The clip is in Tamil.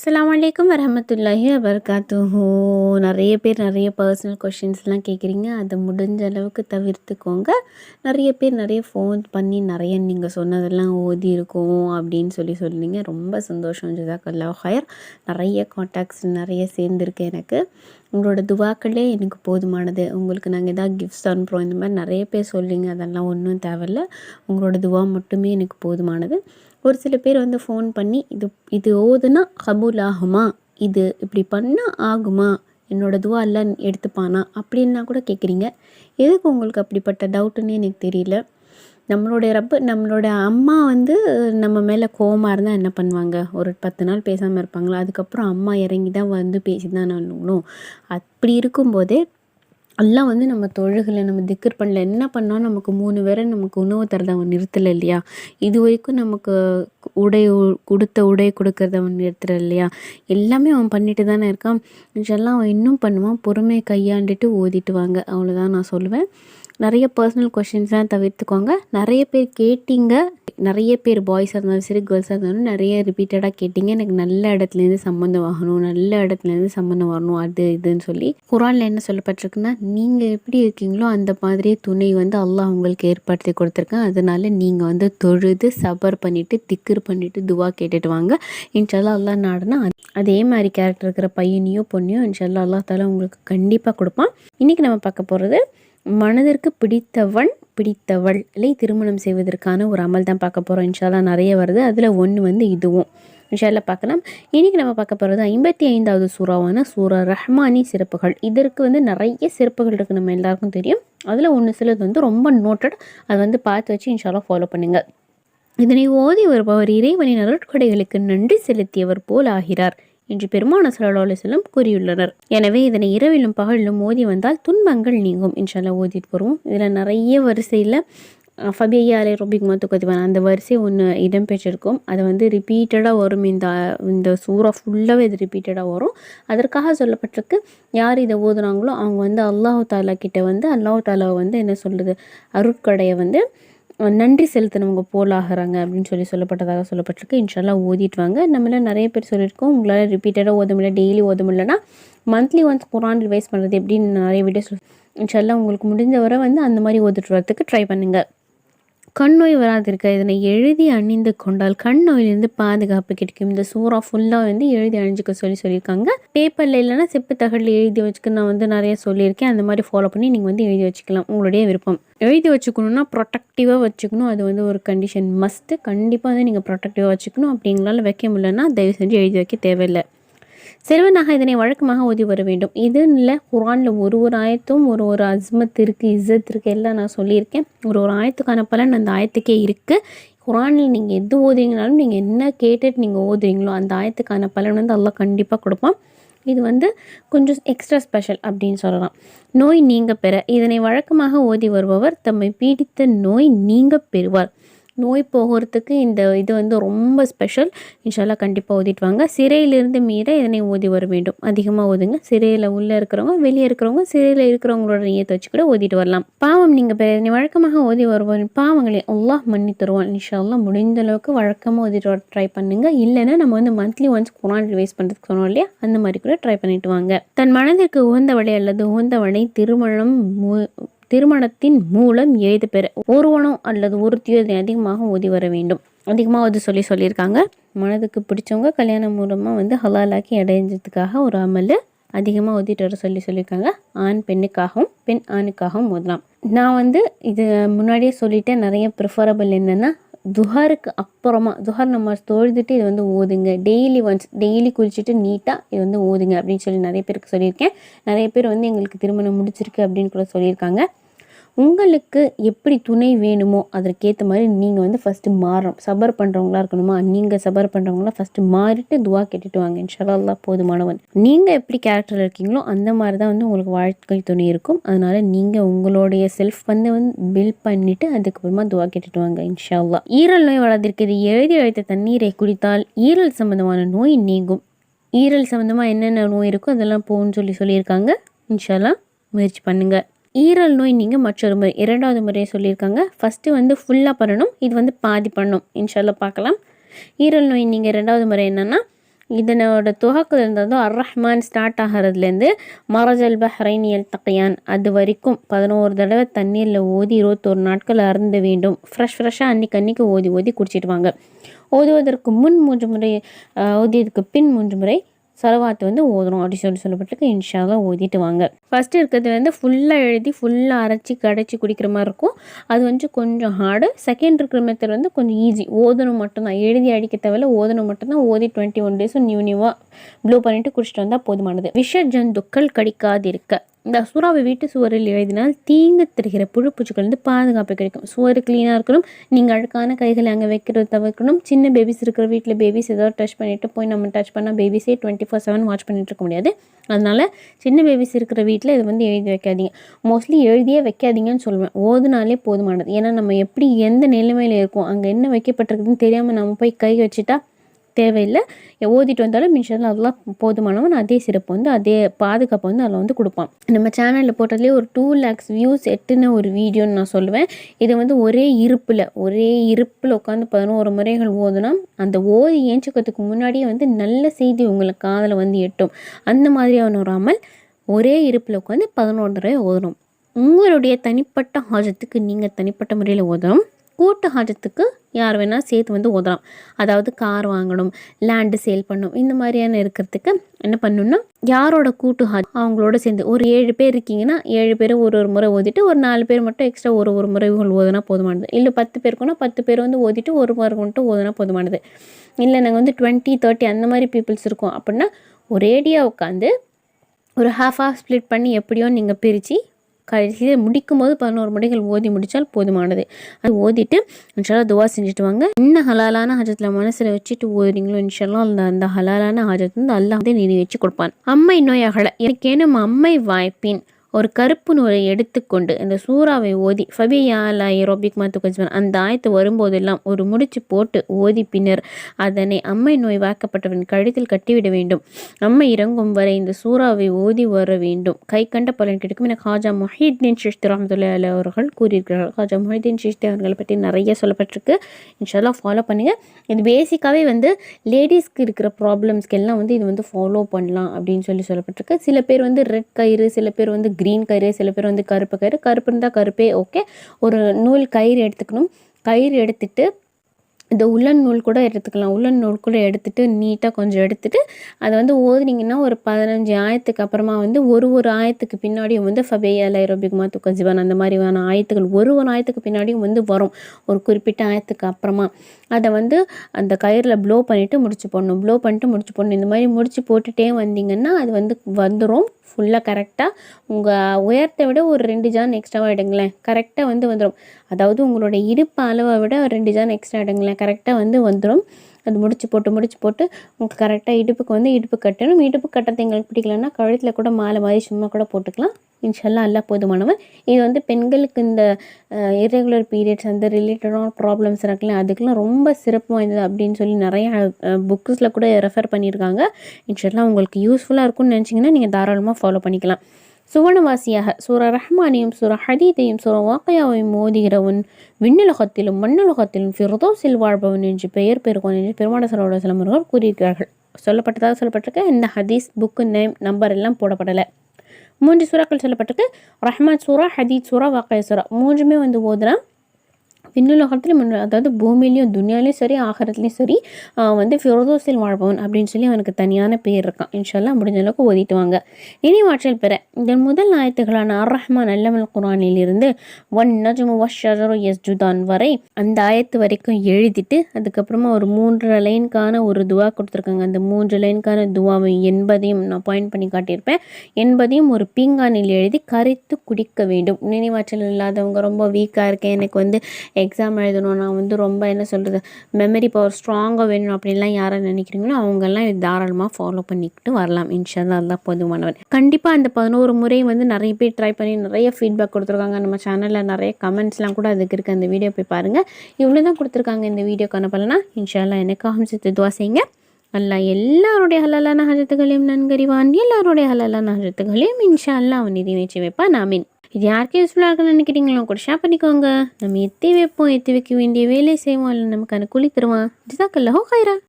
அஸ்லாம் அலைக்கும் வரஹமத்துல்லாஹி வபரகாத்துஹு நிறைய பேர் நிறைய பர்சனல் கொஷின்ஸ்லாம் கேட்குறீங்க அதை முடிஞ்ச அளவுக்கு தவிர்த்துக்கோங்க. நிறைய பேர் நிறைய ஃபோன் பண்ணி நிறைய நீங்கள் சொன்னதெல்லாம் ஓதி இருக்கும் அப்படின்னு சொல்லி சொன்னீங்க. ரொம்ப சந்தோஷம். ஜிசாக்கல்லா ஹயர் நிறைய காண்டாக்ட்ஸ் நிறைய சேர்ந்துருக்கு எனக்கு. உங்களோட துவாக்களே எனக்கு போதுமானது. உங்களுக்கு நாங்கள் எதாவது கிஃப்ட்ஸ் அனுப்புகிறோம் இந்த மாதிரி நிறைய பேர் சொல்லிங்க அதெல்லாம் ஒன்றும் தேவையில்ல. உங்களோட துவா மட்டுமே எனக்கு போதுமானது. ஒரு சில பேர் வந்து ஃபோன் பண்ணி இது இது ஓதுனா கபூல் ஆகுமா? இது இப்படி பண்ணால் ஆகுமா? என்னோட துவா எல்லாம் எடுத்துப்பானா? அப்படின்னா கூட கேட்குறீங்க எதுக்கு உங்களுக்கு அப்படிப்பட்ட டவுட்டுன்னு எனக்கு தெரியல. நம்மளுடைய ரப்பு நம்மளோட அம்மா வந்து நம்ம மேலே கோவமாக இருந்தால் என்ன பண்ணுவாங்க? ஒரு பத்து நாள் பேசாமல் இருப்பாங்களா? அதுக்கப்புறம் அம்மா இறங்கி தான் வந்து பேசி தான் நான் அப்படி இருக்கும்போதே எல்லாம் வந்து நம்ம தொழுகலை நம்ம திக்கர் பண்ணல. என்ன பண்ணால் நமக்கு மூணு பேரை நமக்கு உணவு தரதை அவன் நிறுத்தலை இல்லையா? இது வரைக்கும் நமக்கு உடை கொடுத்த உடை கொடுக்கறத அவன் நிறுத்தலை இல்லையா? எல்லாமே அவன் பண்ணிட்டு தானே இருக்கான். இதெல்லாம் அவன் இன்னும் பண்ணுவான். பொறுமையை கையாண்டுட்டு ஓதிட்டு வாங்க. அவ்வளோதான் நான் சொல்லுவேன். நிறைய பர்சனல் கொஷின்ஸ்லாம் தவிர்த்துக்கோங்க. நிறைய பேர் கேட்டிங்க நிறைய பேர் பாய்ஸாக இருந்தாலும் சரி கேர்ள்ஸாக இருந்தாலும் நிறைய ரிப்பீட்டடாக கேட்டிங்க. எனக்கு நல்ல இடத்துலேருந்து சம்மந்தம் ஆகணும் நல்ல இடத்துலேருந்து சம்மந்தம் வரணும் அது இதுன்னு சொல்லி. குரானில் என்ன சொல்லப்பட்டிருக்குன்னா நீங்கள் எப்படி இருக்கீங்களோ அந்த மாதிரியே துணை வந்து அல்லாஹ் உங்களுக்கு ஏற்படுத்தி கொடுத்துருக்கேன். அதனால நீங்கள் வந்து தொழுது சபர் பண்ணிவிட்டு திக்கர் பண்ணிவிட்டு துவா கேட்டுட்டு வாங்க. இன்ஷால்லா அல்லா நாடுனா அதே மாதிரி கேரக்டர் இருக்கிற பையனையோ பொண்ணையோ இன்ஷால்லா அல்லா தாலா உங்களுக்கு கண்டிப்பாக கொடுப்பான். இன்றைக்கி நம்ம பார்க்க போகிறது மனதிற்கு பிடித்தவன் பிடித்தவள். இல்லை திருமணம் செய்வதற்கான ஒரு அமல் தான் பார்க்க போகிறோம் இன்ஷால்லாம் நிறைய வருது. அதில் ஒன்று வந்து இதுவும். இன்ஷால்லா பார்க்கலாம். இன்றைக்கி நம்ம பார்க்க போகிறது ஐம்பத்தி ஐந்தாவது சூறாவான சூரா ரஹ்மானி சிறப்புகள். இதற்கு வந்து நிறைய சிறப்புகள் இருக்குது நம்ம எல்லாருக்கும் தெரியும். அதில் ஒன்று சிலது வந்து ரொம்ப நோட்டட் அதை வந்து பார்த்து வச்சு இன்ஷால்லாம் ஃபாலோ பண்ணுங்கள் இதனை ஓதி வருபவர் இறைவனின் அருட்கொடைகளுக்கு நன்றி செலுத்தியவர் போல் ஆகிறார். என்று பெருமான சல்லா அலிசல்லம் கூறியுள்ளனர். எனவே இதனை இரவிலும் பகலிலும் ஓதி வந்தால் துன்பங்கள் நீங்கும் இன்ஷால்லா ஓதிட்டு போகிறோம் இதில் நிறைய வரிசையில் ஃபபியாலே ரொபிக் மத்து கதிவான அந்த வரிசை ஒன்று இடம்பெற்றிருக்கும். அது வந்து ரிப்பீட்டடாக வரும். இந்த இந்த சூறா ஃபுல்லாகவே இது ரிப்பீட்டடாக வரும். அதற்காக சொல்லப்பட்டிருக்கு யார் இதை ஓதுனாங்களோ அவங்க வந்து அல்லாஹு தாலா கிட்டே வந்து அல்லாஹு தாலா வந்து என்ன சொல்கிறது அருட்கடையை வந்து நன்றி செலுத்தினவங்க போலாகிறாங்க அப்படின்னு சொல்லி சொல்லப்பட்டதாக சொல்லப்பட்டிருக்கு. இன்ஷால்லாம் ஓதிட்டு வாங்க. நம்மளால் நிறைய பேர் சொல்லியிருக்கோம். உங்களால் ரிப்பீட்டடாக ஓத முடியல டெய்லி ஓத முடியலன்னா மந்த்லி ஒன்ஸ் குரான் ரிவைஸ் பண்ணுறது எப்படின்னு நிறைய வீடியோஸ் இன்ஷால்லாம் உங்களுக்கு முடிஞ்ச வரை வந்து அந்த மாதிரி ஓதிட்டு வரதுக்கு ட்ரை பண்ணுங்கள் கண் நோய் வராதிருக்க. இதனை எழுதி அணிந்து கொண்டால் கண் நோயிலிருந்து பாதுகாப்பு கிடைக்கும். இந்த சூறா ஃபுல்லாக வந்து எழுதி அணிஞ்சிக்க சொல்லி சொல்லியிருக்காங்க. பேப்பரில் இல்லைன்னா செப்பு தகடில் எழுதி வச்சுக்க நான் வந்து நிறைய சொல்லியிருக்கேன். அந்த மாதிரி ஃபாலோ பண்ணி நீங்கள் வந்து எழுதி வச்சுக்கலாம். உங்களுடைய விருப்பம். எழுதி வச்சுக்கணும்னா ப்ரொடக்டிவாக வச்சுக்கணும். அது வந்து ஒரு கண்டிஷன் மஸ்ட்டு கண்டிப்பாக வந்து நீங்கள் ப்ரொடக்டிவாக வச்சுக்கணும். அப்படிங்களால வைக்க முடியலன்னா தயவு செஞ்சு எழுதி வைக்க தேவையில்லை. சிறுவனாக இதனை வழக்கமாக ஓதி வர வேண்டும். இது இல்லை குரானில் ஒரு ஒரு ஆயத்தும் ஒரு ஒரு அஸ்மத் இருக்குது இஸ்ஸத் இருக்குது எல்லாம் நான் சொல்லியிருக்கேன். ஒரு ஒரு ஆயத்துக்கான பலன் அந்த ஆயத்துக்கே இருக்குது குரானில் நீங்கள் எது ஓதுறீங்கனாலும் நீங்கள் என்ன கேட்டுட்டு நீங்கள் ஓதுறீங்களோ அந்த ஆயத்துக்கான பலன் வந்து எல்லாம் கண்டிப்பாக கொடுப்பான். இது வந்து கொஞ்சம் எக்ஸ்ட்ரா ஸ்பெஷல் அப்படின்னு சொல்லலாம். நோய் நீங்க பெற. இதனை வழக்கமாக ஓதி வருபவர் தம்மை பீடித்த நோய் நீங்க பெறுவார். நோய் போகிறதுக்கு இந்த இது வந்து ரொம்ப ஸ்பெஷல் இன்ஷால்லா கண்டிப்பாக ஓதிட்டு வாங்க. சிறையிலிருந்து மீற இதனை ஓதி வர வேண்டும்? அதிகமாக ஓதுங்க. சிறையில் உள்ளே இருக்கிறவங்க வெளியே இருக்கிறவங்க சிறையில் இருக்கிறவங்களோட நீயத்தை வச்சு கூட ஓதிட்டு வரலாம். பாவம் நீங்கள் இதனை வழக்கமாக ஓதி வருவோம் பாவங்களை அல்லாஹ் மன்னி தருவான் இன்ஷால்லா முடிந்த அளவுக்கு வழக்கமாக ஓதிட்டு வர ட்ரை பண்ணுங்க. இல்லைன்னா நம்ம வந்து மந்த்லி ஒன்ஸ் குரான் ரிவைஸ் பண்ணுறதுக்கு சொன்னோம் இல்லையா அந்த மாதிரி கூட ட்ரை பண்ணிட்டு வாங்க. தன் மனதிற்கு உகந்தவளை அல்லது உகந்தவனை திருமணம் திருமணத்தின் மூலம் எழுத பெற ஒருவனோ அல்லது ஒருத்தியோ இதை அதிகமாக ஓதி வர வேண்டும். அதிகமாக ஓதி சொல்லி சொல்லியிருக்காங்க. மனதுக்கு பிடிச்சவங்க கல்யாணம் மூலமாக வந்து ஹலாலாக்கி அடைஞ்சதுக்காக ஒரு அமல் அதிகமாக ஓதிட்டு வர சொல்லி சொல்லியிருக்காங்க. ஆண் பெண்ணுக்காகவும் பெண் ஆணுக்காகவும் ஓதலாம். நான் வந்து இது முன்னாடியே சொல்லிட்டேன். நிறைய ப்ரிஃபரபிள் என்னென்னா துஹாருக்கு அப்புறமா துஹார் நம்ம தொழுதுட்டு இது வந்து ஓதுங்க. டெய்லி ஒன்ஸ் டெய்லி குளிச்சுட்டு நீட்டாக இது வந்து ஓதுங்க அப்படின்னு சொல்லி நிறைய பேருக்கு சொல்லியிருக்கேன். நிறைய பேர் வந்து எங்களுக்கு திருமணம் முடிச்சிருக்கு அப்படின்னு கூட சொல்லியிருக்காங்க. உங்களுக்கு எப்படி துணை வேணுமோ அதற்கேற்ற மாதிரி நீங்கள் வந்து ஃபஸ்ட்டு மாறணும். சபர் பண்ணுறவங்களா இருக்கணுமா? நீங்கள் சபர் பண்ணுறவங்களாம் ஃபஸ்ட்டு மாறிட்டு துவா கேட்டுட்டு வாங்க. இன்ஷால்லா போதுமானவன் நீங்கள் எப்படி கேரக்டரில் இருக்கீங்களோ அந்த மாதிரி தான் வந்து உங்களுக்கு வாழ்க்கை துணை இருக்கும். அதனால் நீங்கள் உங்களுடைய செல்ஃப் வந்து வந்து பில்ட் பண்ணிவிட்டு அதுக்கப்புறமா துவா கேட்டுட்டு வாங்க. இன்ஷால்லா ஈரல் நோய் வளர்ந்திருக்கிறது. எழுதி அழைத்த தண்ணீரை குடித்தால் ஈரல் சம்மந்தமான நோய் நீங்கும். ஈரல் சம்மந்தமாக என்னென்ன நோய் இருக்கோ அதெல்லாம் போகும்னு சொல்லி சொல்லியிருக்காங்க. இன்ஷாலா முயற்சி பண்ணுங்கள் ஈரல் நோய் நீங்கள் மற்றொரு முறை இரண்டாவது முறையை சொல்லியிருக்காங்க. ஃபஸ்ட்டு வந்து ஃபுல்லாக பண்ணணும். இது வந்து பாதி பண்ணணும். இன்ஷால்லாம் பார்க்கலாம். ஈரல் நோய் நீங்கள் ரெண்டாவது முறை என்னென்னா இதனோட துவக்கம் இருந்ததோ அர் ரஹ்மான் ஸ்டார்ட் ஆகிறதுலேருந்து மரஜல் பஹ்ரைனியல் தக்கையான் அது வரைக்கும் பதினோரு தடவை தண்ணீரில் ஓதி இருபத்தோரு நாட்கள் அருந்த வேண்டும். ஃப்ரெஷ் ஃப்ரெஷ்ஷாக அன்றைக்கி அன்றைக்கி ஓதி ஓதி குடிச்சிடுவாங்க ஓதுவதற்கு முன் மூன்று முறை ஓதியதுக்கு பின் மூன்று முறை செலவாத்து வந்து ஓதணும் அப்படின்னு சொல்லி சொல்லப்பட்டிருக்கு. இன்ஷாலாக ஓதிட்டு வாங்க. ஃபஸ்ட்டு இருக்கிறது வந்து ஃபுல்லாக எழுதி ஃபுல்லாக அரைச்சி கடைச்சி குடிக்கிற மாதிரி இருக்கும். அது வந்து கொஞ்சம் ஹார்டு செகண்ட் இருக்கிற மெத்தட் வந்து கொஞ்சம் ஈஸி ஓதணும் மட்டும்தான். எழுதி அடிக்க தேவையில்ல. ஓதணும் மட்டும்தான். ஓதி டுவெண்ட்டி ஒன் டேஸும் நியூ நியூவாக ப்ளூ பண்ணிவிட்டு குடிச்சிட்டு வந்தால் போதுமானது. விஷ ஜந்துக்கள் கடிக்காதிருக்க. இந்த சூறாவை வீட்டு சுவரில் எழுதினால் தீங்கு தருகிற புழு பூச்சிகள் வந்து பாதுகாப்பு கிடைக்கும். சுவர் க்ளீனாக இருக்கணும். நீங்கள் அழுக்கான கைகளை அங்கே வைக்கிறது தவிர்க்கணும். சின்ன பேபிஸ் இருக்கிற வீட்டில் பேபிஸ் ஏதோ டச் பண்ணிவிட்டு போய் நம்ம டச் பண்ணால் பேபிஸே டுவெண்ட்டி ஃபோர் செவன் வாட்ச் பண்ணிட்டு இருக்க முடியாது. அதனால் சின்ன பேபிஸ் இருக்கிற வீட்டில் இதை வந்து எழுதி வைக்காதீங்க. மோஸ்ட்லி எழுதியே வைக்காதீங்கன்னு சொல்லுவேன். ஓதுனாலே போதுமானது. ஏன்னா நம்ம எப்படி எந்த நிலைமையில் இருக்கோம் அங்கே என்ன வைக்கப்பட்டிருக்குதுன்னு தெரியாமல் நம்ம போய் கை வச்சுட்டா தேவையில்லை. ஓதிட்டு வந்தாலும் மின்ஷால் அதெல்லாம் போதுமானவன். அதே சிறப்பு வந்து அதே பாதுகாப்பு வந்து அதில் வந்து கொடுப்பான். நம்ம சேனலில் போட்டதுலேயே ஒரு டூ லேக்ஸ் வியூஸ் எட்டுன ஒரு வீடியோன்னு நான் சொல்லுவேன். இதை வந்து ஒரே இருப்பில் ஒரே இருப்பில் உட்காந்து பதினோரு முறைகள் ஓதுனா அந்த ஓதி ஏஞ்சிக்கிறதுக்கு முன்னாடியே வந்து நல்ல செய்தி உங்களுக்கு காதில் வந்து எட்டும். அந்த மாதிரியான ஒரு அமல் ஒரே இருப்பில் உட்காந்து பதினோரு தடவை ஓதணும். உங்களுடைய தனிப்பட்ட ஆஜத்துக்கு நீங்கள் தனிப்பட்ட முறையில் ஓதணும். கூட்டு ஹாஜத்துக்கு யார் வேணால் சேர்த்து வந்து ஓதலாம் அதாவது கார் வாங்கணும் லேண்டு சேல் பண்ணணும் இந்த மாதிரியான இருக்கிறதுக்கு என்ன பண்ணணும்னா யாரோட கூட்டு ஹாஜ் அவங்களோட சேர்ந்து ஒரு ஏழு பேர் இருக்கீங்கன்னா ஏழு பேர் ஒரு ஒரு முறை ஓதிட்டு ஒரு நாலு பேர் மட்டும் எக்ஸ்ட்ரா ஒரு ஒரு முறைகள் ஓதுனா போதுமானது. இல்லை பத்து பேருக்குன்னா பத்து பேர் வந்து ஓதிட்டு ஒரு முறை மட்டும் ஓதுனா போதுமானது. இல்லை நாங்கள் வந்து டுவெண்ட்டி தேர்ட்டி அந்த மாதிரி பீப்புள்ஸ் இருக்கோம். அப்படின்னா ஒரேடியாக உட்காந்து ஒரு ஹாஃப் ஹாஃப் ஸ்ப்ளிட் பண்ணி எப்படியோ நீங்கள் பிரித்து கடைசியில் முடிக்கும் போது பதினோரு முறைகள் ஓதி முடித்தால் போதுமானது. அது ஓதிட்டு இன்ஷால்லா துவா செஞ்சுட்டு வாங்க. இன்னும் ஹலாலான ஹாஜத்தில் மனசில் வச்சுட்டு ஓதுறீங்களோ இன்ஷால்லா அந்த அந்த ஹலாலான ஹாஜத் வந்து அல்லாஹ் வந்து நினைவு வச்சு கொடுப்பான். அம்மை நோயாகலை. அகல எனக்கேனும் அம்மை வாய்ப்பின் ஒரு கருப்பு நூலை எடுத்துக்கொண்டு இந்த சூறாவை ஓதி ஃபபியாலா ஏரோபிக் மாத்துக்கஜ்வன் அந்த ஆயத்து வரும்போதெல்லாம் ஒரு முடிச்சு போட்டு ஓதி பின்னர் அதனை அம்மை நோய் வாக்கப்பட்டவன் கழுத்தில் கட்டிவிட வேண்டும். அம்மை இறங்கும் வரை இந்த சூறாவை ஓதி வர வேண்டும். கை கண்ட பலன் கிடைக்கும் என ஹாஜா மொஹீத்தீன் ஷிஷ்தி ரஹமத்துல்லா அவர்கள் கூறியிருக்கிறார்கள் ஹாஜா மொஹீத்தீன் ஷிஷ்தி அவர்களை பற்றி நிறைய சொல்லப்பட்டிருக்கு. இன்ஷால்லாம் ஃபாலோ பண்ணுங்கள் இது பேசிக்காகவே வந்து லேடிஸ்க்கு இருக்கிற ப்ராப்ளம்ஸ்க்கு எல்லாம் வந்து இது வந்து ஃபாலோ பண்ணலாம் அப்படின்னு சொல்லி சொல்லப்பட்டிருக்கு. சில பேர் வந்து ரெட் கயிறு சில பேர் வந்து க்ரீன் கயிறு சில பேர் வந்து கருப்பு கயிறு. கருப்பு இருந்தால் கருப்பே ஓகே ஒரு நூல் கயிறு எடுத்துக்கணும். கயிறு எடுத்துகிட்டு இந்த உள்ளன் நூல் கூட எடுத்துக்கலாம். உள்ளன் நூல் கூட எடுத்துகிட்டு நீட்டாக கொஞ்சம் எடுத்துகிட்டு அதை வந்து ஓதுனீங்கன்னா ஒரு பதினஞ்சு ஆயத்துக்கு அப்புறமா வந்து ஒரு ஒரு ஆயத்துக்கு பின்னாடியும் வந்து ஃபபேயா ஐரோபிக் மாத்துக்க ஜிவான் அந்த மாதிரியான ஆயத்துகள் ஒரு ஒரு ஆயத்துக்கு பின்னாடியும் வந்து வரும். ஒரு குறிப்பிட்ட ஆயத்துக்கு அப்புறமா. அதை வந்து அந்த கயிறில் ப்ளோ பண்ணிவிட்டு முடிச்சு போடணும். ப்ளோ பண்ணிட்டு முடிச்சு போடணும். இந்த மாதிரி முடிச்சு போட்டுகிட்டே வந்தீங்கன்னா அது வந்து வந்துடும் ஃபுல்லாக கரெக்டாக உங்கள் உயரத்தை விட ஒரு ரெண்டு ஜான் எக்ஸ்ட்ராவாக எடுங்களேன். கரெக்டாக வந்து வந்துடும் அதாவது உங்களோட இடுப்பு அளவை விட ரெண்டு ஜான் எக்ஸ்ட்ரா எடுங்களேன். கரெக்டாக வந்து வந்துடும் அது முடிச்சு போட்டு முடிச்சு போட்டு உங்களுக்கு கரெக்டாக இடுப்புக்கு வந்து இடுப்பு கட்டணும். இடுப்பு கட்டுறது எங்களுக்கு பிடிக்கலன்னா கழுத்தில் கூட மாலை மாதிரி சும்மா கூட போட்டுக்கலாம். இன்ஷால்லாம் எல்லாம் போதுமானவன். இது வந்து பெண்களுக்கு இந்த இரெகுலர் பீரியட்ஸ் அந்த ரிலேட்டடான ப்ராப்ளம்ஸ் இருக்குல்ல அதுக்கெலாம் ரொம்ப சிறப்பு வாய்ந்தது அப்படின்னு சொல்லி நிறையா புக்ஸில் கூட ரெஃபர் பண்ணியிருக்காங்க. இன்ஷால்லாம் உங்களுக்கு யூஸ்ஃபுல்லாக இருக்கும்னு நினச்சிங்கன்னா நீங்கள் தாராளமாக ஃபாலோ பண்ணிக்கலாம். சுவனவாசியாக சூர ரஹ்மானையும் சூர ஹதீதையும் சூர வாக்கையாவையும் மோதுகிறவன் விண்ணுலகத்திலும் மண்ணுலகத்திலும் ஃபிரதோஸில் வாழ்பவன் என்று பெயர் பெறுவான் என்று பெருமான சரோட சிலமர்கள் கூறியிருக்கிறார்கள் சொல்லப்பட்டதாக சொல்லப்பட்டிருக்க இந்த ஹதீஸ் புக்கு நேம் நம்பர் எல்லாம் போடப்படலை மூன்று சூறாக்கள் சொல்லப்பட்டிருக்கு ரஹ்மான் சூரா ஹதீத் சூரா வாக்கைய சூரா மூன்றுமே வந்து ஓதுனா விண்ணுலகத்துலையும் அதாவது பூமியிலையும் துனியாலையும் சரி ஆகிறதுலையும் சரி வந்து ஃபிரோதோசில் வாழ்பவன் அப்படின்னு சொல்லி அவனுக்கு தனியான பேர் இருக்கான். இன்ஷால்லாம் முடிஞ்ச அளவுக்கு ஓதிட்டு வாங்க நினைவாற்றல் பெற இதன் முதல் ஆயத்துகளான அர் ரஹ்மான் அல்லமல் குரானில் இருந்து ஒன் நஜ்மு வஷரோ எஸ் ஜுதான் வரை அந்த ஆயத்து வரைக்கும் எழுதிட்டு அதுக்கப்புறமா ஒரு மூன்று லைனுக்கான ஒரு துவா கொடுத்துருக்காங்க. அந்த மூன்று லைனுக்கான துவாவை எண்பதையும் நான் பாயிண்ட் பண்ணி காட்டியிருப்பேன். எண்பதையும் ஒரு பீங்கானில் எழுதி கரைத்து குடிக்க வேண்டும். நினைவாற்றல் இல்லாதவங்க ரொம்ப வீக்காக இருக்கேன் எனக்கு வந்து எக்ஸாம் எழுதணும். நான் வந்து ரொம்ப என்ன சொல்கிறது மெமரி பவர் ஸ்ட்ராங்காக வேணும் அப்படின்லாம் யாரை நினைக்கிறீங்களோ அவங்கெல்லாம் இது தாராளமாக ஃபாலோ பண்ணிக்கிட்டு வரலாம். இன்ஷால்லா அதுதான் பொதுவானவர் கண்டிப்பாக அந்த பதினோரு முறை வந்து நிறைய பேர் ட்ரை பண்ணி நிறைய ஃபீட்பேக் கொடுத்துருக்காங்க. நம்ம சேனலில் நிறைய கமெண்ட்ஸ்லாம் கூட அதுக்கு இருக்குது அந்த வீடியோ போய் பாருங்கள் இவ்வளோ தான் கொடுத்துருக்காங்க இந்த வீடியோ கணப்பலனா இன்ஷால்லா எனக்காக சேர்த்து துவா செய்யுங்க. அல்லா எல்லாருடைய ஹலாலான ஹஜத்துகளையும் நன்கறிவான். எல்லாருடைய ஹலாலான ஹஜத்துகளையும் இன்ஷா அல்லா அவன் நிதி வைப்பான். நாமின் இது யாருக்கு யூஸ்ஃபுல்லாக இருக்குன்னு நினைக்கிறீங்களோ கூட ஷேர் பண்ணிக்கோங்க. நம்ம எத்தி வைப்போம் எத்தி வைக்க வேண்டிய வேலையை செய்வோம். இல்லை நமக்கு அனுக்கூலி தருவான். ஜிசாக்கல்லஹோ ஹைரா.